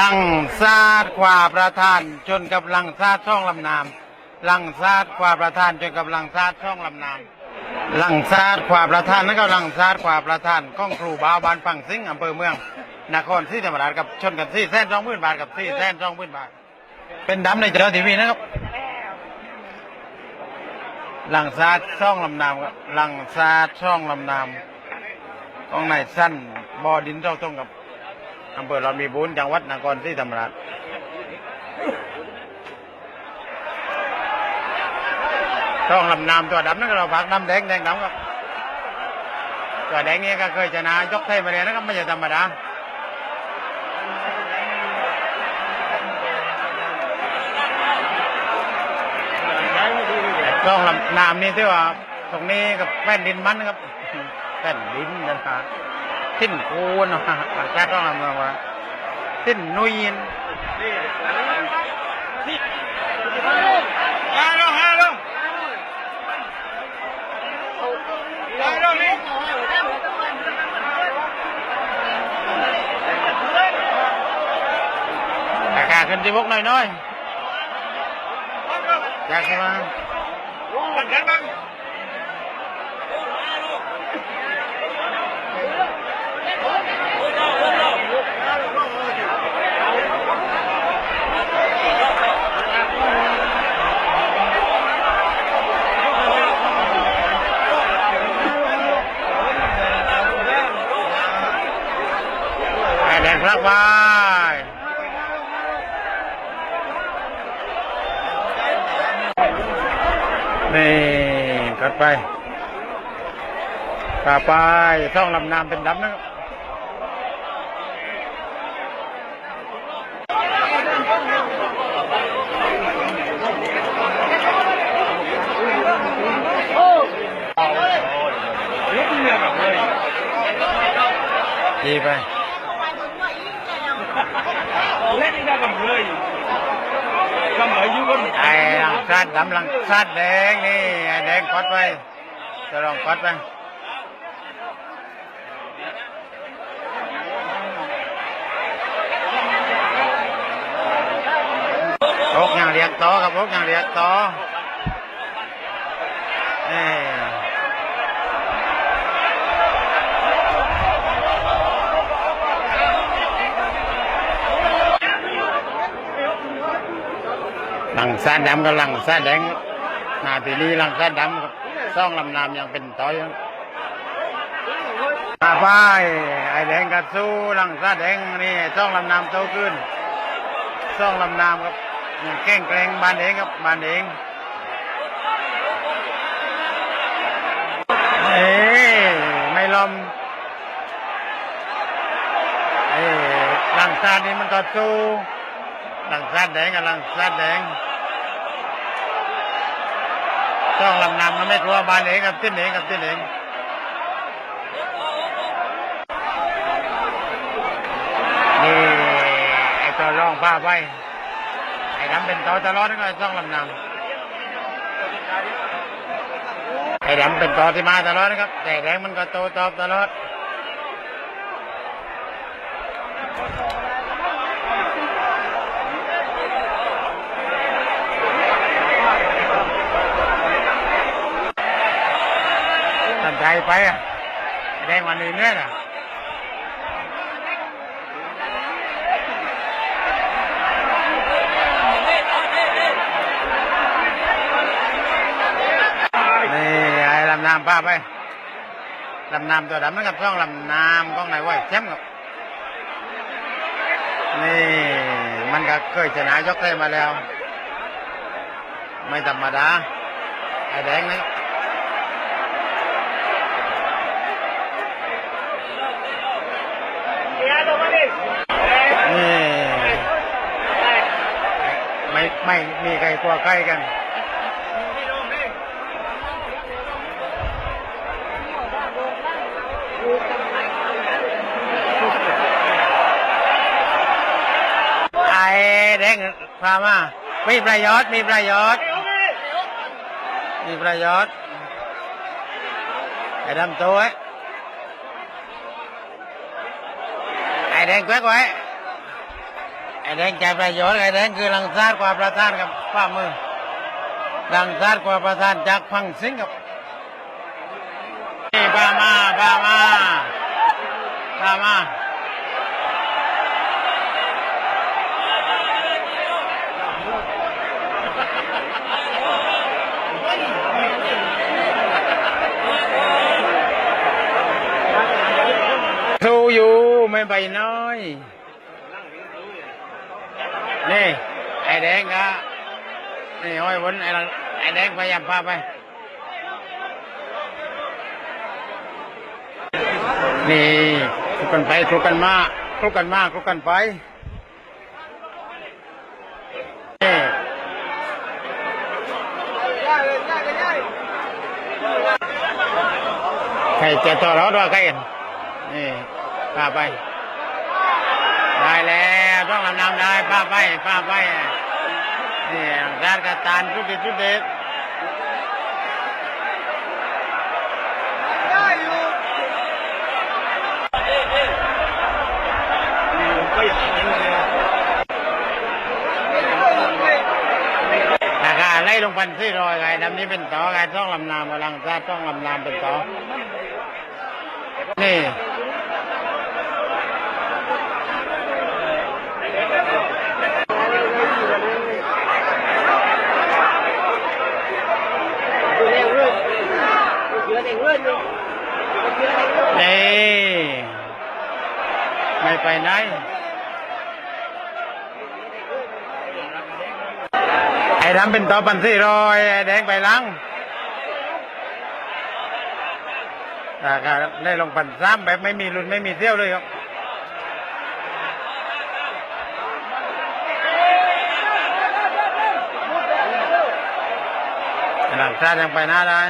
ลังซาดขวาประธานจนกับลังซาดช่องลำนามลังซาดขวาประธานจนกับลังซาดช่องลำนามลังซาดขวาประธานนั่นก็ลังซาดขวาประธานก้องครูบาวบานฝั่งสิงอำเภอเมืองนครศรีธรรมราชกับชนกันที่แสนสองหมื่นบาทกับที่แสนสองหมื่นบาท เป็นดำในเจอทีวีนะครับหลังซาดช่องลำนามครับหลังซาดช่องลำนามกองในสั้นบอดินเท่าตรงกับ อำเภอเรามีบุญจังหวัดนครศรีธรรมราชช่องลำนามตัวดำนั่นก็เราฝากดำแดงแดงดำครับตัวแดงนี้ก็เคยชนะยกไทยมาเลยนะครับไม่ใช่ธรรมดาช่องลำนามนี่ที่ว่าตรงนี้กับแผ่นดินมันนะครับแผ่นดินนะครับ สิ้นกูนนะหลังจาต้องทำมาสิ้นนุยนฮัลโหลฮัลโหลฮัลโหลนี่ราคาขึ้นที่บกหน่อยน้อยจากใช่ไหม ไอ้แดงพลักไว้นี่กัดไปกาไปช่องลำน้ำเป็นดำนะครับดีไป เล่นได้กับเลยกำเลยอยู่กันไอ้ลังซัดดำลังซัดแดงนี่ไอ้แดงกดไปจะลองกดไปพกอย่างเรียกต่อครับพกอย่างเรียกต่อนี่หลัง ซาดดำกับลังซาดแดงหน้าทีนี้ลังซาดดำครับซ่องลำน้ำยังเป็นต่อยอยู่มาไปไอแดงกับสู้ลังซาดแดงนี่ซ่องลำน้ำโตขึ้นซ่องลำน้ำครับแกล้งแกล้งบานเองครับบานเองเอ้ยไม่ลมเอ้ยหลังซาดนี่มันก็สู้ลังซาดแดงกับลังซาดแดง ต้องลำไม่กลัวบานเองกับติ้นเองกับติ้นเองนี่ไอ้ตัวร่องผ้าไปไอ้ดำเป็นตัวตลอดนี่ก็ต้องลำนำไอ้ดำเป็นตัวที่มาตลอดนะครับ แต่แดงมันก็โตตอบตลอดตั้งใจ ไปไอ้แดงวันนี้เนี่ยนะนี่ไอ้ลำน้ำป้าไปลำน้ำตัวดำนะครับช่องลำน้ำกล้องไหนไว้แชมป์ครับนี่มันก็เคยชนะยกเทมาแล้ว ไม่ธรรมดาไอ้แดงนี่นี่ ไม่ไม่มีใครกลัวใครกันไอ้เด้งพามามีประโยชน์มีประโยชน์มีประโยชน์ไอ้ดำตัวไว้ไอ้แดงแควกไว้ ไอ้แดงใจประโยชน์ไอ้แดงคือลังซาดกว่าประธานกับฝ่ามือลังซาดกว่าประธานจากพังสิงกับนี่พามาพามาพามาสู้อยู่ไม่ไปน้อย นี่ไอ้แดงก็นี่ห้อยวนไอ้ไอ้แดงพยายามพาไป นี่คลุกกันไปคลุกกันมาคลุกกันมาคลุกกันไปนี่ใครจะต่อรอดว่าใครนี่พาไป ได้แล้วต้องลำนำได้ป้าไปป้าไปนี่ร้านกระตานทุกทีทุกเด็ดราคาไล่ลงพันสี่รอยไงดำนี้เป็นต่อไงต้องลำนำกำลังซาต้องลำนำเป็นต่อนี่ นี่ไม่ไปไหนไอ้ดำเป็นต่อปันสี่รอยไอ้แดงไปหลังราคาได้ลงพันสามแบบไม่มีรุนไม่มีเที่ยวเลยครับหลังซาดยังไปหน้าได้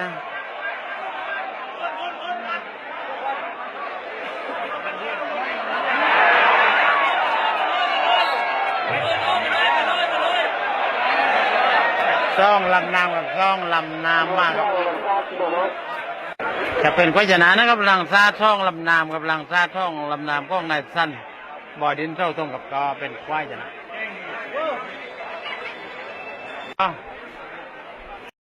ซ่องลำนามกับซ่องลำนามมากครับ จะเป็นก้อยชนะนะครับลังซาท่องลำนามกับลังซาท่องลำนามก้องนายสั้นบ่อดินเท่าตรงกับกอเป็นควายชนะ